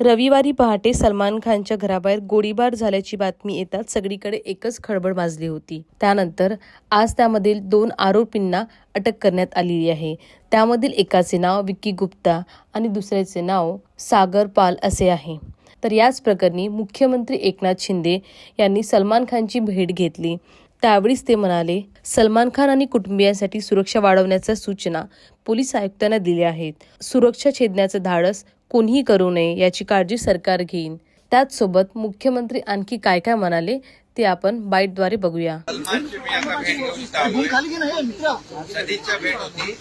रविवारी पहाटे सलमान खानच्या घराबाहेर गोळीबार झाल्याची बातमी येताच सगळीकडे एकच खळबळ माजली होती. त्यानंतर आज त्यामधील दोन आरोपींना अटक करण्यात आलेली आहे. त्यामधील एकाचे नाव विक्की गुप्ता आणि दुसऱ्याचे नाव सागर पाल असे आहे. तर याच प्रकरणी मुख्यमंत्री एकनाथ शिंदे यांनी सलमान खानची भेट घेतली. त्यावेळीच ते म्हणाले सलमान खान आणि कुटुंबियांसाठी सुरक्षा वाढवण्याच्या सूचना पोलीस आयुक्तांना दिल्या आहेत. सुरक्षा छेदण्याचं धाडस कोणीही करू नये याची काळजी सरकार घेईन. त्याचसोबत मुख्यमंत्री आणखी काय काय म्हणाले ते आपण बाईटद्वारे बघूया. भेट होती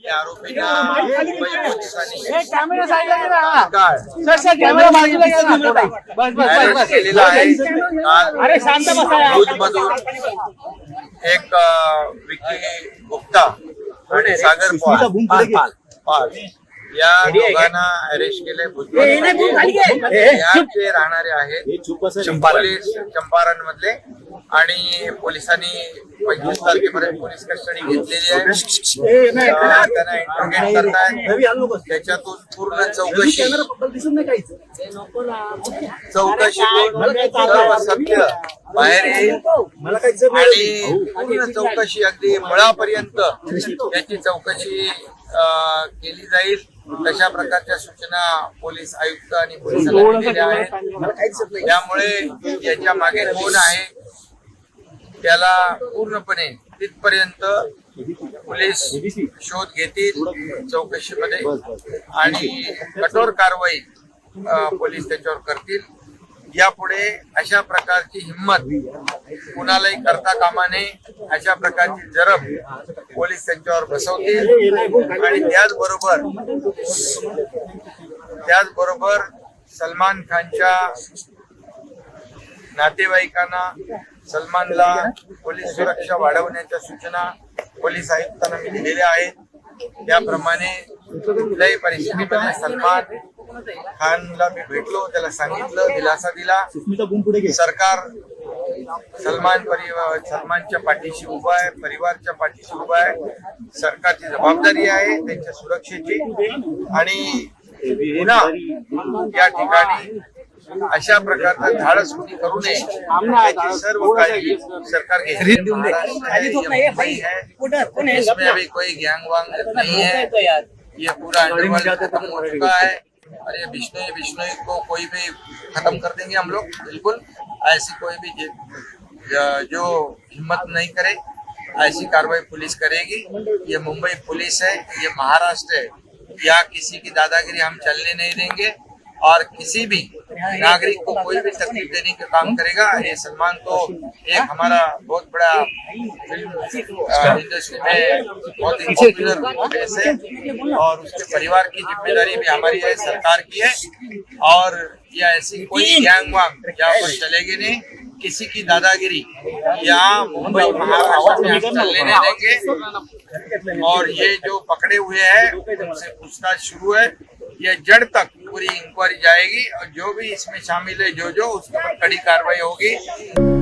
अरे या आरोपींना मुंबई पोलिसांनी कॅमेरा बाजूला ना. बस बस बस केलेला आहे. काल शांत बसा यार. भुजमधून एक अं, विक्की गुप्ता आणि सागर पाल पाल. या दोघांना अरेस्ट केले याचे राहणारे आहेत पोलीस चंपारण मधले आणि पोलिसांनी पंचवीस तारखेपर्यंत पोलीस कस्टडी घेतलेली आहे त्यांना इंटरोगेट करतायत त्याच्यातून पूर्ण चौकशी चौकशीतून सर्व सत्य बाहेर येईल आणि पूर्ण चौकशी अगदी मुळापर्यंत याची चौकशी केली जाईल तशा प्रकारच्या सूचना पोलीस आयुक्त आणि पोलिसांना दिलेल्या आहेत. त्यामुळे याच्या मागे कोण आहे त्याला पूर्णपणे तिथपर्यंत पोलीस शोध घेतील चौकशीमध्ये आणि कठोर कारवाई पोलीस त्याच्यावर करतील. यापुढे अशा प्रकारची हिंमत कुणालाही करता कामा नये अशा प्रकारची जरब पोलीस त्यांच्यावर बसवतील. आणि त्याचबरोबर त्याचबरोबर सलमान खानच्या नातेवाईकांना सलमानला पोलीस सुरक्षा वाढवण्याच्या सूचना पोलीस आयुक्तांना मी दिलेल्या आहेत. त्याप्रमाणे कुठल्याही परिस्थितीमध्ये सलमान खानला मी भेटलो त्याला सांगितलं दिलासा दिला सरकार सलमान परिवार सलमानच्या पाठीशी उभा आहे परिवारच्या पाठीशी उभा आहे सरकारची जबाबदारी आहे त्यांच्या सुरक्षेची आणि पुन्हा या ठिकाणी अशा प्रकारचा धाडस कोणी करू नये याची सर्व काळजी सरकार है, है कोई गैंग वांग नहीं है ये पूरा अंडरवर्ल्ड खत्म हो चुका है ये विष्णु बिश्नोई को कोई भी खत्म कर देंगे हम लोग, बिल्कुल। ऐसी कोई भी जो हिम्मत नहीं करे, ऐसी कार्रवाई पुलिस करेगी। ये मुंबई पुलिस है, ये महाराष्ट्र है। या किसी की दादागिरी हम चलने नहीं देंगे। और किसी भी नागरिक को कोई भी तकलीफ़ देने का काम करेगा ये सलमान तो एक हमारा बहुत बड़ा फ़िल्म इंडस्ट्री में बहुत ही पॉपुलर फेस है और उसके परिवार की ज़िम्मेदारी भी हमारी है सरकार की है। और ये ऐसी कोई गैंग वांग यहाँ पर चलेगी नहीं किसी की दादागिरी यहाँ मुंबई महाराष्ट्र में चलने नहीं देंगे। और ये जो पकड़े हुए हैं उनसे पूछताछ शुरू है। ये जड़ तक पूरी इंक्वायरी जाएगी और जो भी इसमें शामिल है जो जो उसके ऊपर कड़ी कार्रवाई होगी।